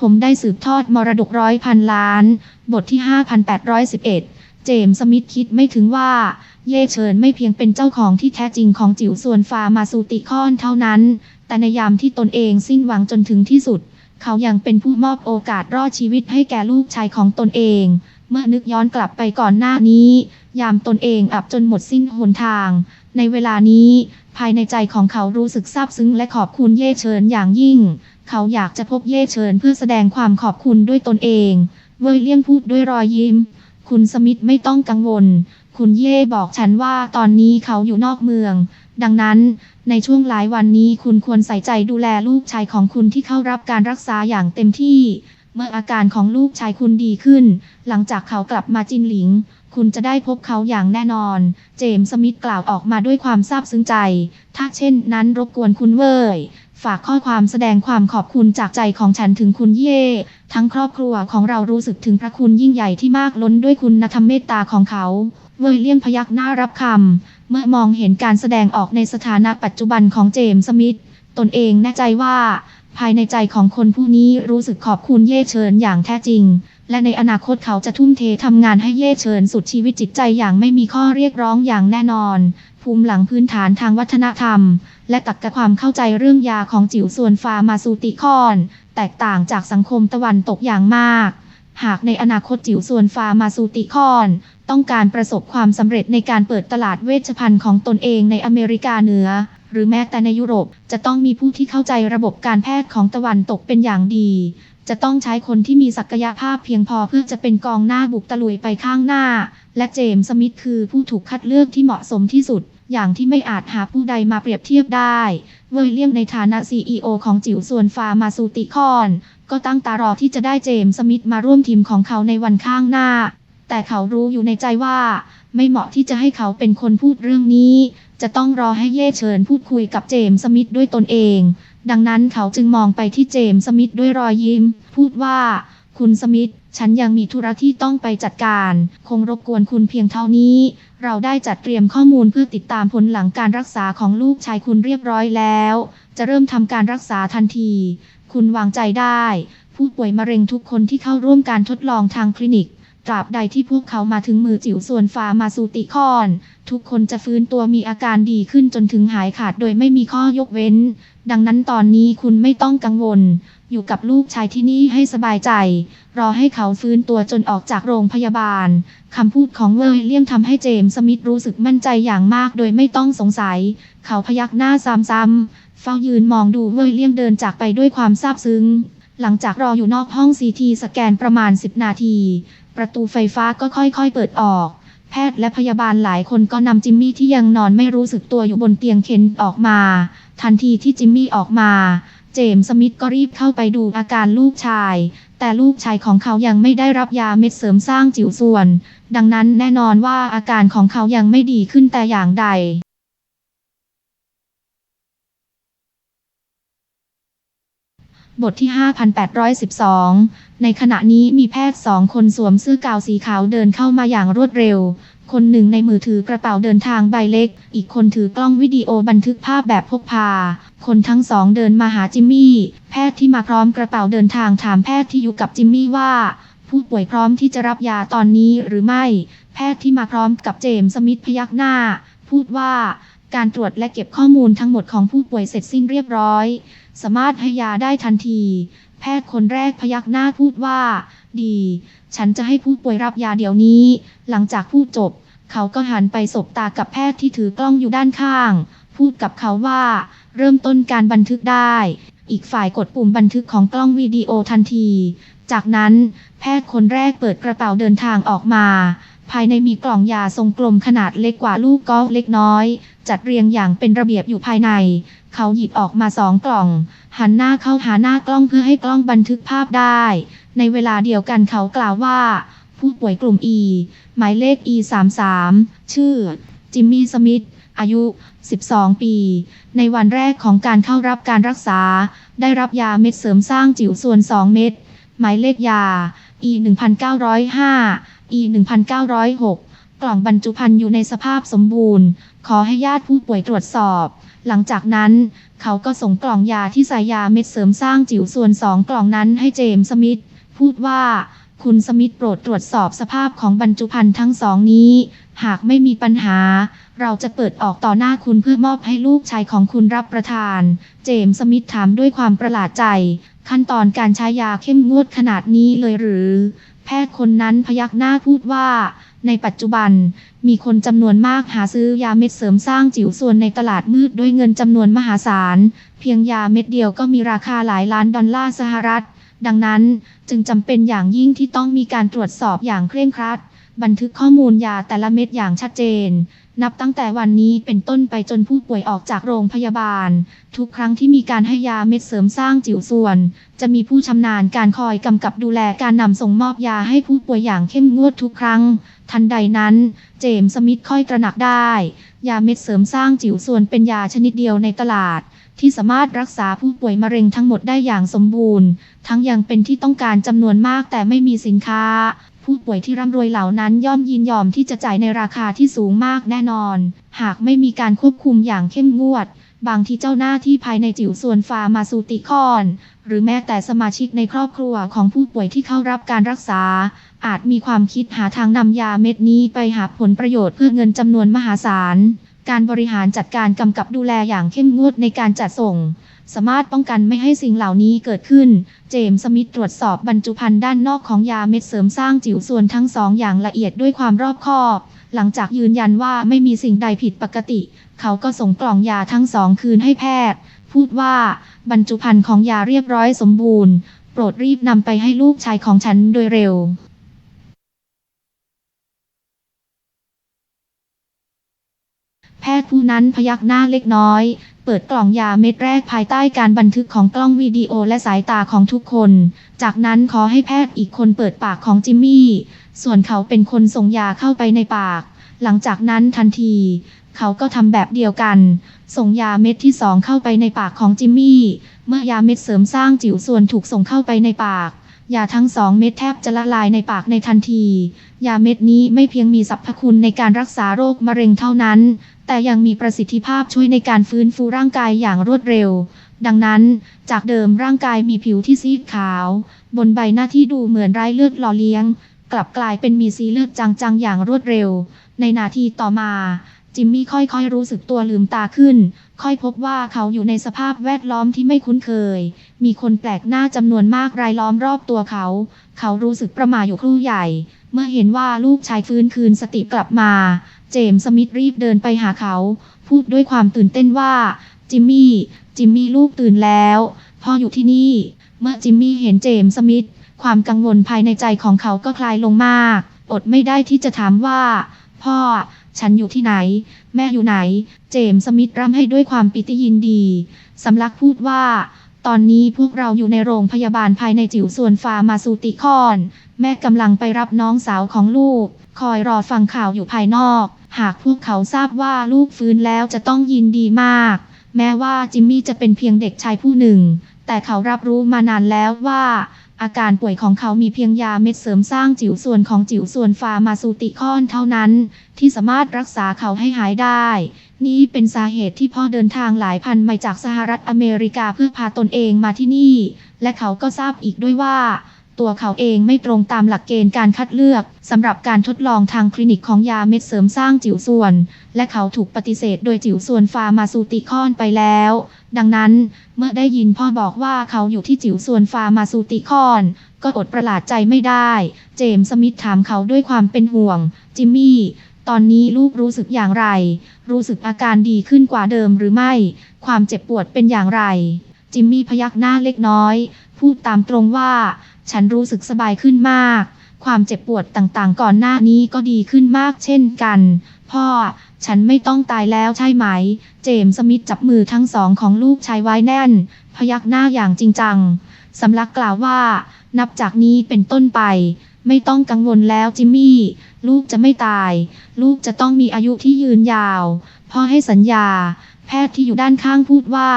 ผมได้สืบทอดมรดกร้อยพันล้าน บทที่ 5811 เจมส์สมิธคิดไม่ถึงว่า เย่เฉินไม่เพียงเป็นเจ้าของที่แท้จริงของจิ๋วส่วนฟามาซูติคอนเท่านั้น แต่ในยามที่ตนเองสิ้นหวังจนถึงที่สุด เขายังเป็นผู้มอบโอกาสรอดชีวิตให้แก่ลูกชายของตนเอง เมื่อนึกย้อนกลับไปก่อนหน้านี้ ยามตนเองอับจนหมดสิ้นหนทาง ในเวลานี้ ภายในใจของเขารู้สึกซาบซึ้งและขอบคุณเย่เฉินอย่างยิ่ง เขาอยากจะพบเย่เฉินเพื่อแสดงความขอบคุณด้วยตนเอง เวยเลี่ยงพูดด้วยรอยยิ้ม คุณสมิธไม่ต้องกังวล คุณเย่บอกฉันว่าตอนนี้เขาอยู่นอกเมือง ดังนั้นในช่วงหลายวันนี้คุณควรใส่ใจดูแลลูกชายของคุณที่เข้ารับการรักษาอย่างเต็มที่ เมื่ออาการของลูกชายคุณดีขึ้น หลังจากเขากลับมาจินหลิง คุณจะได้พบเขาอย่างแน่นอน เจมส์สมิธกล่าวออกมาด้วยความซาบซึ้งใจ ถ้าเช่นนั้นรบกวนคุณเว่ย ฝากข้อความแสดงความขอบคุณจากใจของฉันถึงคุณเย่ ทั้งครอบครัวของเรารู้สึกถึงพระคุณยิ่งใหญ่ที่มากล้นด้วยคุณธรรมเมตตาของเขา เว่ยเลี่ยงพยักหน้ารับคำ เมื่อมองเห็นการแสดงออกในสถานะปัจจุบันของเจมส์สมิธ ตนเองแน่ใจว่า ภายในใจของคนผู้นี้รู้สึกขอบคุณเย่เฉินอย่างแท้จริง และในอนาคตเขาจะทุ่มเททำงานให้เย่เฉินสุดชีวิตจิตใจอย่างไม่มีข้อเรียกร้องอย่างแน่นอน ภูมิหลังพื้นฐานทางวัฒนธรรม และตรรกะความเข้าใจเรื่องยาของจิ๋วส่วนฟาร์มาซูติคอน แตกต่างจากสังคมตะวันตกอย่างมาก หากในอนาคตจิ๋วส่วนฟาร์มาซูติคอน ต้องการประสบความสำเร็จในการเปิดตลาดเวชภัณฑ์ของตนเองในอเมริกาเหนือ หรือแม้แต่ในยุโรปจะต้องมีผู้ที่เข้าใจระบบการแพทย์ของตะวันตกเป็นอย่างดีจะต้องใช้คนที่มีศักยภาพเพียงพอเพื่อจะเป็นกองหน้าบุกตะลุยไปข้างหน้า และเจมส์สมิธคือผู้ถูกคัดเลือกที่เหมาะสมที่สุด อย่างที่ไม่อาจหาผู้ใดมาเปรียบเทียบได้ เวอร์เลียมในฐานะ CEO ของจิ๋วส่วนฟาร์มาซูติคอน ก็ตั้งตารอที่จะได้เจมส์สมิธมาร่วมทีมของเขาในวันข้างหน้า แต่เขารู้อยู่ในใจว่า ไม่เหมาะที่จะให้เขาเป็นคนพูดเรื่องนี้ จะต้องรอให้เย่เฉินพูดคุยกับเจมส์สมิธด้วยตนเอง ดังนั้นเขาจึงมองไปที่เจมส์สมิธด้วยรอยยิ้ม พูดว่า คุณสมิธฉันยังมีธุระที่ต้องไปจัดการ คงรบกวนคุณเพียงเท่านี้ เราได้จัดเตรียมข้อมูลเพื่อติดตามผลหลังการรักษาของลูกชายคุณเรียบร้อยแล้ว จะเริ่มทำการรักษาทันที คุณวางใจได้ ผู้ป่วยมะเร็งทุกคนที่เข้าร่วมการทดลองทางคลินิก ตราบใดที่พวกเขามาถึงมือจิ๋วส่วนฟามาซูติคอน ทุกคนจะฟื้นตัวมีอาการดีขึ้นจนถึงหายขาดโดยไม่มีข้อยกเว้น ดังนั้นตอนนี้คุณไม่ต้องกังวล อยู่กับลูกชายที่นี่ให้สบายใจ รอให้เขาฟื้นตัวจนออกจากโรงพยาบาล คำพูดของเวอร์เลียมทำให้เจมส์สมิธรู้สึกมั่นใจอย่างมากโดยไม่ต้องสงสัย เขาพยักหน้าซ้ำๆเฝ้ายืนมองดูเวอร์เลียมเดินจากไปด้วยความซาบซึ้ง หลังจากรออยู่นอกห้องซีทีสแกนประมาณ 10 นาที ประตูไฟฟ้าก็ค่อยๆเปิดออกแพทย์และพยาบาลหลายคนก็นำจิมมี่ที่ยังนอนไม่รู้สึกตัวอยู่บนเตียงเข็นออกมา ทันทีที่จิมมี่ออกมา เจมส์สมิธก็รีบเข้าไปดูอาการลูกชาย แต่ลูกชายของเขายังไม่ได้รับยาเม็ดเสริมสร้างจิ๋วส่วน ดังนั้นแน่นอนว่าอาการของเขายังไม่ดีขึ้นแต่อย่างใดบทที่ 5812 ในขณะนี้มีแพทย์สองคนสวมเสื้อกาวสีขาวเดินเข้ามาอย่างรวดเร็ว คนหนึ่งในมือถือกระเป๋าเดินทางใบเล็ก อีกคนถือกล้องวิดีโอบันทึกภาพแบบพกพา คนทั้งสองเดินมาหาจิมมี่ แพทย์ที่มาพร้อมกระเป๋าเดินทางถามแพทย์ที่อยู่กับจิมมี่ว่า ผู้ป่วยพร้อมที่จะรับยาตอนนี้หรือไม่ แพทย์ที่มาพร้อมกับเจมส์สมิธพยักหน้า พูดว่าการตรวจและเก็บข้อมูลทั้งหมดของผู้ป่วยเสร็จสิ้นเรียบร้อย สามารถให้ยาได้ทันที แพทย์คนแรกพยักหน้าพูดว่า ดี ฉันจะให้ผู้ป่วยรับยาเดี๋ยวนี้ หลังจากพูดจบ เขาก็หันไปสบตากับแพทย์ที่ถือกล้องอยู่ด้านข้าง พูดกับเขาว่า เริ่มต้นการบันทึกได้ อีกฝ่ายกดปุ่มบันทึกของกล้องวิดีโอทันที จากนั้น แพทย์คนแรกเปิดกระเป๋าเดินทางออกมา ภายในมีกล่องยาทรงกลมขนาดเล็กกว่าลูกกอล์ฟเล็กน้อย จัดเรียงอย่างเป็นระเบียบอยู่ภายใน เขาหยิบออกมาสองกล่อง หันหน้าเข้าหาหน้ากล้องเพื่อให้กล้องบันทึกภาพได้ ในเวลาเดียวกันเขากล่าวว่า ผู้ป่วยกลุ่ม E หมายเลข E 3 3ชื่อ จิมมี่ สมิธ อายุ 12 ปี ในวันแรกของการเข้ารับการรักษา ได้รับยาเม็ดเสริมสร้างจิ๋วส่วน 2 เม็ด หมายเลขยา E 1905 E 1906กล่องบรรจุภัณฑ์อยู่ในสภาพสมบูรณ์ ขอให้ญาติผู้ป่วยตรวจสอบ หลังจากนั้น เขาก็ส่งกล่องยาที่ใส่ยาเม็ดเสริมสร้างจิ๋วส่วนสองกล่องนั้นให้เจมส์สมิธ พูดว่า คุณสมิธโปรดตรวจสอบสภาพของบรรจุภัณฑ์ทั้งสองนี้ หากไม่มีปัญหา เราจะเปิดออกต่อหน้าคุณเพื่อมอบให้ลูกชายของคุณรับประทาน เจมส์สมิธถามด้วยความประหลาดใจ ขั้นตอนการใช้ยาเข้มงวดขนาดนี้เลยหรือ แพทย์คนนั้นพยักหน้าพูดว่าในปัจจุบัน มีคนจำนวนมากหาซื้อยาเม็ดเสริมสร้างจิ๋วส่วนในตลาดมืดด้วยเงินจำนวนมหาศาล เพียงยาเม็ดเดียวก็มีราคาหลายล้านดอลลาร์สหรัฐ ดังนั้นจึงจำเป็นอย่างยิ่งที่ต้องมีการตรวจสอบอย่างเคร่งครัด บันทึกข้อมูลยาแต่ละเม็ดอย่างชัดเจน นับตั้งแต่วันนี้เป็นต้นไปจนผู้ป่วยออกจากโรงพยาบาล ทุกครั้งที่มีการให้ยาเม็ดเสริมสร้างจิ๋วส่วน จะมีผู้ชำนาญการคอยกำกับดูแลการนำส่งมอบยาให้ผู้ป่วยอย่างเข้มงวดทุกครั้ง ทันใดนั้น เจมส์สมิธค่อยตระหนักได้ ยาเม็ดเสริมสร้างจิ๋วส่วนเป็นยาชนิดเดียวในตลาด ที่สามารถรักษาผู้ป่วยมะเร็งทั้งหมดได้อย่างสมบูรณ์ ทั้งยังเป็นที่ต้องการจำนวนมากแต่ไม่มีสินค้า ผู้ป่วยที่ร่ำรวยเหล่านั้นย่อมยินยอมที่จะจ่ายในราคาที่สูงมากแน่นอน หากไม่มีการควบคุมอย่างเข้มงวด บางที่เจ้าหน้าที่ภายในจิ๋วส่วนฟาร์มาซูติคอน หรือแม้แต่สมาชิกในครอบครัวของผู้ป่วยที่เข้ารับการรักษา อาจมีความคิดหาทางนำยาเม็ดนี้ไปหาผลประโยชน์เพื่อเงินจำนวนมหาศาล การบริหารจัดการกำกับดูแลอย่างเข้มงวดในการจัดส่ง สามารถป้องกันไม่ให้สิ่งเหล่านี้เกิดขึ้น เจมส์สมิธตรวจสอบบรรจุภัณฑ์ด้านนอกของยาเม็ดเสริมสร้างจิ๋วส่วนทั้งสองอย่างละเอียดด้วยความรอบคอบ หลังจากยืนยันว่าไม่มีสิ่งใดผิดปกติ เขาก็ส่งกล่องยาทั้งสองคืนให้แพทย์ พูดว่าบรรจุภัณฑ์ของยาเรียบร้อยสมบูรณ์ โปรดรีบนำไปให้ลูกชายของฉันโดยเร็ว แพทย์ผู้นั้นพยักหน้าเล็กน้อย เปิดกล่องยาเม็ดแรกภายใต้การบันทึกของกล้องวิดีโอและสายตาของทุกคน จากนั้นขอให้แพทย์อีกคนเปิดปากของจิมมี่ ส่วนเขาเป็นคนส่งยาเข้าไปในปาก หลังจากนั้นทันที เขาก็ทำแบบเดียวกัน ส่งยาเม็ดที่สองเข้าไปในปากของจิมมี่ เมื่อยาเม็ดเสริมสร้างจิ๋วส่วนถูกส่งเข้าไปในปาก ยาทั้งสองเม็ดแทบจะละลายในปากในทันที ยาเม็ดนี้ไม่เพียงมีสรรพคุณในการรักษาโรคมะเร็งเท่านั้น แต่ยังมีประสิทธิภาพช่วยในการฟื้นฟูร่างกายอย่างรวดเร็ว ดังนั้น จากเดิมร่างกายมีผิวที่ซีดขาว บนใบหน้าที่ดูเหมือนไร้เลือดหล่อเลี้ยง กลับกลายเป็นมีสีเลือดจางๆอย่างรวดเร็ว ในนาทีต่อมา จิมมี่ค่อยๆรู้สึกตัวลืมตาขึ้น ค่อยพบว่าเขาอยู่ในสภาพแวดล้อมที่ไม่คุ้นเคย มีคนแปลกหน้าจำนวนมากรายล้อมรอบตัวเขา เขารู้สึกประหม่าอยู่ครู่ใหญ่ เมื่อเห็นว่าลูกชายฟื้นคืนสติกลับมา เจมส์สมิธรีบเดินไปหาเขา พูดด้วยความตื่นเต้นว่า จิมมี่ จิมมี่ลูกตื่นแล้วพ่ออยู่ที่นี่ เมื่อจิมมี่เห็นเจมส์สมิธความกังวลภายในใจของเขาก็คลายลงมาก อดไม่ได้ที่จะถามว่า พ่อ ฉันอยู่ที่ไหน แม่อยู่ไหน เจมส์สมิธร่ำให้ด้วยความปิติยินดี สำลักพูดว่า ตอนนี้พวกเราอยู่ในโรงพยาบาลภายในจิ๋วส่วนฟาร์มาซูติคอน แม่กำลังไปรับน้องสาวของลูก คอยรอฟังข่าวอยู่ภายนอก หากพวกเขาทราบว่าลูกฟื้นแล้วจะต้องยินดีมาก แม้ว่าจิมมี่จะเป็นเพียงเด็กชายผู้หนึ่ง แต่เขารับรู้มานานแล้วว่า อาการป่วยของเขามีเพียงยาเม็ดเสริมสร้างจิ๋วส่วนของจิ๋วส่วนฟาร์มาซูติคอนเท่านั้น ที่สามารถรักษาเขาให้หายได้ นี่เป็นสาเหตุที่พ่อเดินทางหลายพันไมล์จากสหรัฐอเมริกาเพื่อพาตนเองมาที่นี่ และเขาก็ทราบอีกด้วยว่า ตัวเขาเองไม่ตรงตามหลักเกณฑ์การคัดเลือกสำหรับการทดลองทางคลินิกของยาเม็ดเสริมสร้างจิ๋วส่วน และเขาถูกปฏิเสธโดยจิ๋วส่วนฟาร์มาซูติคอนไปแล้ว ดังนั้นเมื่อได้ยินพ่อบอกว่าเขาอยู่ที่จิ๋วส่วนฟาร์มาซูติคอน ก็อดประหลาดใจไม่ได้ เจมส์สมิธถามเขาด้วยความเป็นห่วง จิมมี่ตอนนี้ลูกรู้สึกอย่างไร รู้สึกอาการดีขึ้นกว่าเดิมหรือไม่ ความเจ็บปวดเป็นอย่างไร จิมมี่พยักหน้าเล็กน้อย พูดตามตรงว่า ฉันรู้สึกสบายขึ้นมาก ความเจ็บปวดต่างๆ ก่อนหน้านี้ก็ดีขึ้นมากเช่นกัน พ่อ ฉันไม่ต้องตายแล้วใช่ไหม เจมส์สมิธจับมือทั้งสองของลูกชายไว้แน่น พยักหน้าอย่างจริงจัง สำลักกล่าวว่า นับจากนี้เป็นต้นไป ไม่ต้องกังวลแล้วจิมมี่ ลูกจะไม่ตาย ลูกจะต้องมีอายุที่ยืนยาว พ่อให้สัญญา แพทย์ที่อยู่ด้านข้างพูดว่า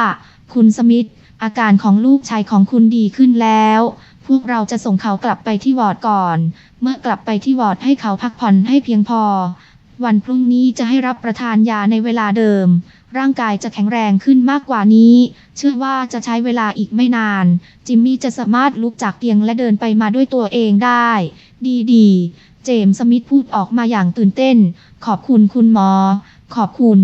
คุณสมิธอาการของลูกชายของคุณดีขึ้นแล้ว พวกเราจะส่งเขากลับไปที่วอร์ดก่อน เมื่อกลับไปที่วอร์ดให้เขาพักผ่อนให้เพียงพอ วันพรุ่งนี้จะให้รับประทานยาในเวลาเดิม ร่างกายจะแข็งแรงขึ้นมากกว่านี้ เชื่อว่าจะใช้เวลาอีกไม่นาน จิมมี่จะสามารถลุกจากเตียงและเดินไปมาด้วยตัวเองได้ ดีดีๆเจมส์สมิธพูดออกมาอย่างตื่นเต้น ขอบคุณคุณหมอ ขอบคุณ